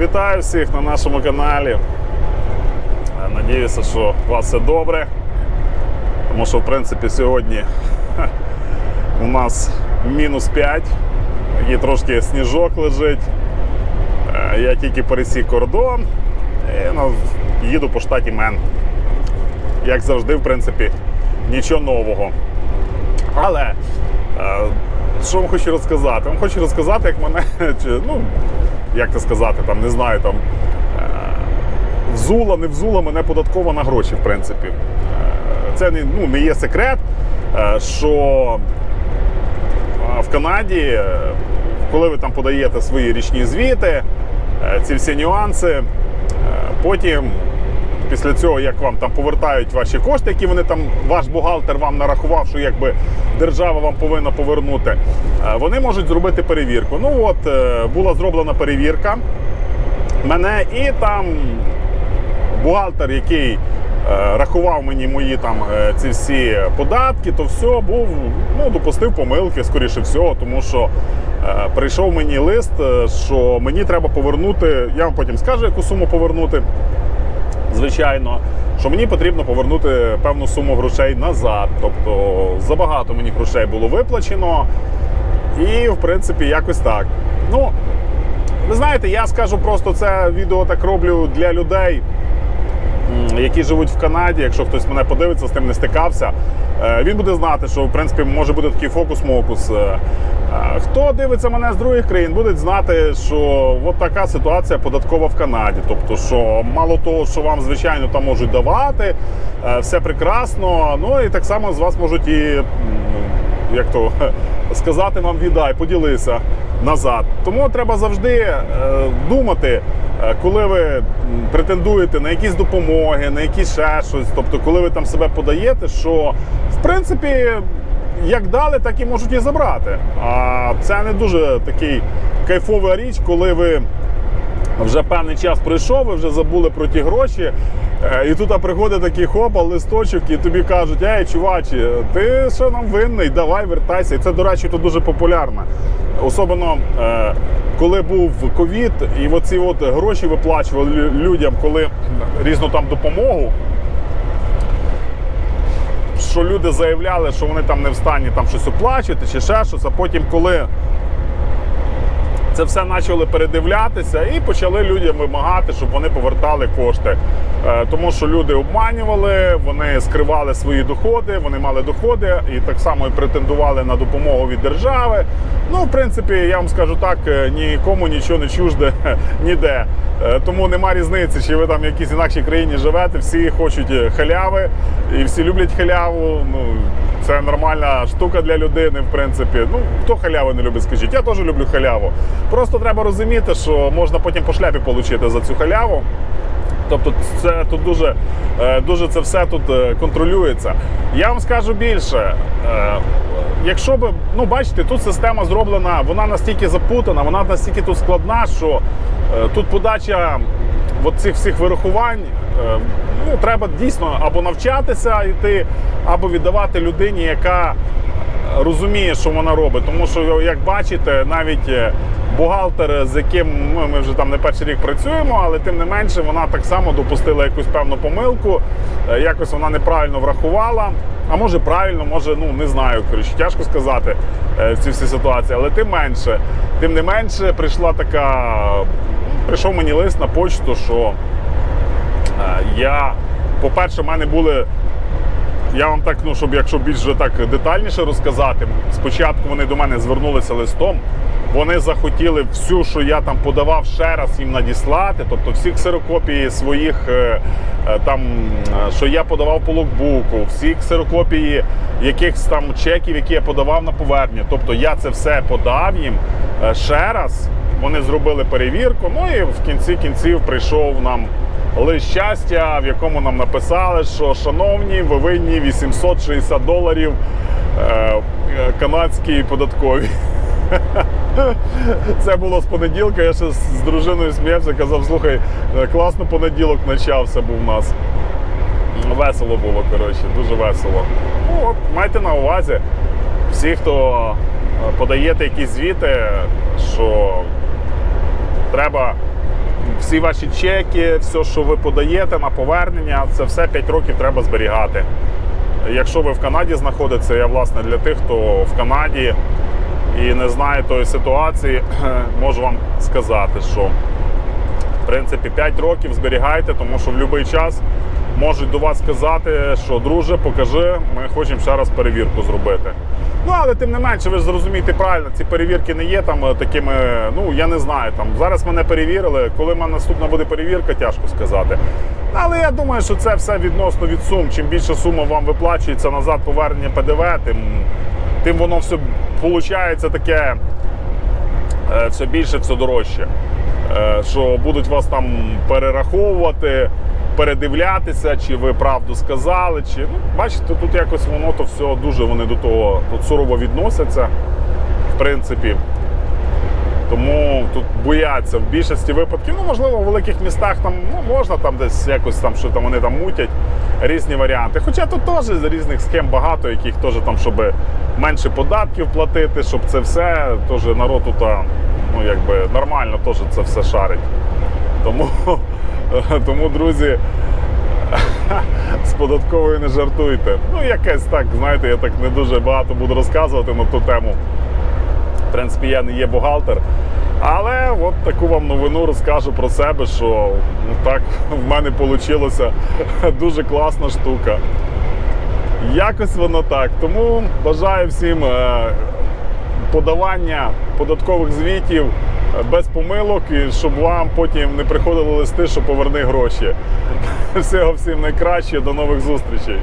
Вітаю всіх на нашому каналі. Е, Надіюся, що у вас все добре. Тому що, в принципі, сьогодні у нас мінус 5, і трошки сніжок лежить. Е, Я тільки пересік кордон і ну, їду по штаті Мен. Як завжди, в принципі, нічого нового. Але е, що вам хочу розказати? Вам хочу розказати, як мене, ну, як це сказати, там, не знаю, там, е, взула, не взула мене податкова на гроші, в принципі. Е, Це не, ну, не є секрет, е, що в Канаді, коли ви там подаєте свої річні звіти, ці всі нюанси, потім після цього, як вам там повертають ваші кошти, які вони там, ваш бухгалтер вам нарахував, що якби держава вам повинна повернути, е, вони можуть зробити перевірку. Ну от е, була зроблена перевірка мене і там бухгалтер, який е, рахував мені мої там ці всі податки, то все був, ну, допустив помилки, скоріше всього, тому що прийшов мені лист, що мені треба повернути. Я вам потім скажу, яку суму повернути звичайно, що мені потрібно повернути певну суму грошей назад. Тобто забагато мені грошей було виплачено. І, в принципі, якось так. Ну, ви знаєте, я скажу просто це відео так роблю для людей, які живуть в Канаді. Якщо хтось мене подивиться, з тим не стикався, він буде знати, що в принципі може бути такий фокус-мокус. Е, е, Хто дивиться мене з других країн, буде знати, що от така ситуація податкова в Канаді. Тобто, що мало того, що вам звичайно там можуть давати, е, все прекрасно. Ну і так само з вас можуть і як то сказати вам віддай, поділися назад. Тому треба завжди е, думати, е, коли ви претендуєте на якісь допомоги, на якісь ще щось. Тобто, коли ви там себе подаєте, що принципі. Як дали, так і можуть і забрати. А це не дуже такий кайфова річ, коли ви вже певний час пройшов, ви вже забули про ті гроші. е, І тут приходить такий хопа, листочок, і тобі кажуть, ей, чувачі, ти що нам винний, давай вертайся. І це, до речі, то дуже популярно. Особливо, е, коли був ковід, і оці от гроші виплачували людям, коли різну там допомогу. Що люди заявляли, що вони там не в стані там щось оплачувати чи ще щось, а потім, коли це все почали передивлятися і почали людям вимагати, щоб вони повертали кошти. Е, Тому що люди обманювали, вони скривали свої доходи, вони мали доходи і так само і претендували на допомогу від держави. Ну, в принципі, я вам скажу так, е, нікому нічого не чужде ніде. Е, Тому нема різниці, чи ви там в якійсь інакшій країні живете, всі хочуть е, халяви і всі люблять халяву. Ну, це нормальна штука для людини, в принципі. Ну, хто халяву не любить, скажіть. Я теж люблю халяву. Просто треба розуміти, що можна потім по шляпі отримати за цю халяву. Тобто, це тут дуже, е, дуже це все тут е, контролюється. Я вам скажу більше. е, Якщо би, ну бачите, тут система зроблена, вона настільки запутана, вона настільки тут складна, що тут подача от цих всіх вирахувань. Ну, треба дійсно або навчатися йти, або віддавати людині, яка розуміє, що вона робить. Тому що, як бачите, навіть бухгалтер, з яким ну, ми вже там не перший рік працюємо, але тим не менше вона так само допустила якусь певну помилку, е, якось вона неправильно врахувала. А може правильно, може, ну не знаю. Коротше, тяжко сказати е, в цій всій ситуації, але тим менше, тим не менше, прийшла така. Прийшов мені лист на почту, що е, я, по-перше, в мене були я вам так, ну щоб якщо більш так детальніше розказати, спочатку вони до мене звернулися листом. Вони захотіли всю, що я там подавав, ще раз їм надіслати, тобто всі ксерокопії своїх, е, е, там, е, що я подавав по локбуку, всі ксерокопії якихось там чеків, які я подавав на повернення. Тобто я це все подав їм ще раз. Вони зробили перевірку. Ну і в кінці кінців прийшов нам лист щастя, в якому нам написали, що шановні, ви винні 860 доларів е, е, канадській. Це було з понеділка. Я ще з дружиною сміявся, казав, слухай, е, класно понеділок почався був у нас. Весело було, коротше, дуже весело. Ну, от, майте на увазі, всі, хто е, подаєте якісь звіти, що треба всі ваші чеки, все, що ви подаєте на повернення, це все 5 років треба зберігати. Якщо ви в Канаді знаходитеся, я власне для тих, хто в Канаді і не знає тої ситуації, можу вам сказати, що в принципі 5 років зберігайте, тому що в будь-який час можуть до вас сказати, що друже, покажи, ми хочемо ще раз перевірку зробити. Ну, але тим не менше, ви ж зрозумієте правильно, ці перевірки не є там е, такими, ну я не знаю. Там зараз мене перевірили. Коли мене наступна буде перевірка, тяжко сказати. Але я думаю, що це все відносно від сум. Чим більше сума вам виплачується назад повернення ПДВ, тим, тим воно все виходить таке е, все більше, все дорожче. Е, Що будуть вас там перераховувати, передивлятися, чи ви правду сказали, чи ну, бачите, тут якось воно то все дуже вони до того тут сурово відносяться, в принципі. Тому тут бояться в більшості випадків. Ну, можливо, в великих містах там ну, можна там десь якось там, що там вони там мутять різні варіанти. Хоча тут теж різних схем багато, яких теж там, щоб менше податків платити, щоб це все, теж народ ну, якби нормально теж це все шарить. Тому, тому друзі, з податковою не жартуйте. Ну, якесь так, знаєте, я так не дуже багато буду розказувати на ту тему. В принципі, я не є бухгалтер. Але от таку вам новину розкажу про себе, що ну, так в мене вийшло дуже класна штука. Якось воно так. Тому бажаю всім е, подавання податкових звітів без помилок, і щоб вам потім не приходили листи, що поверни гроші. Всього всім найкраще, до нових зустрічей.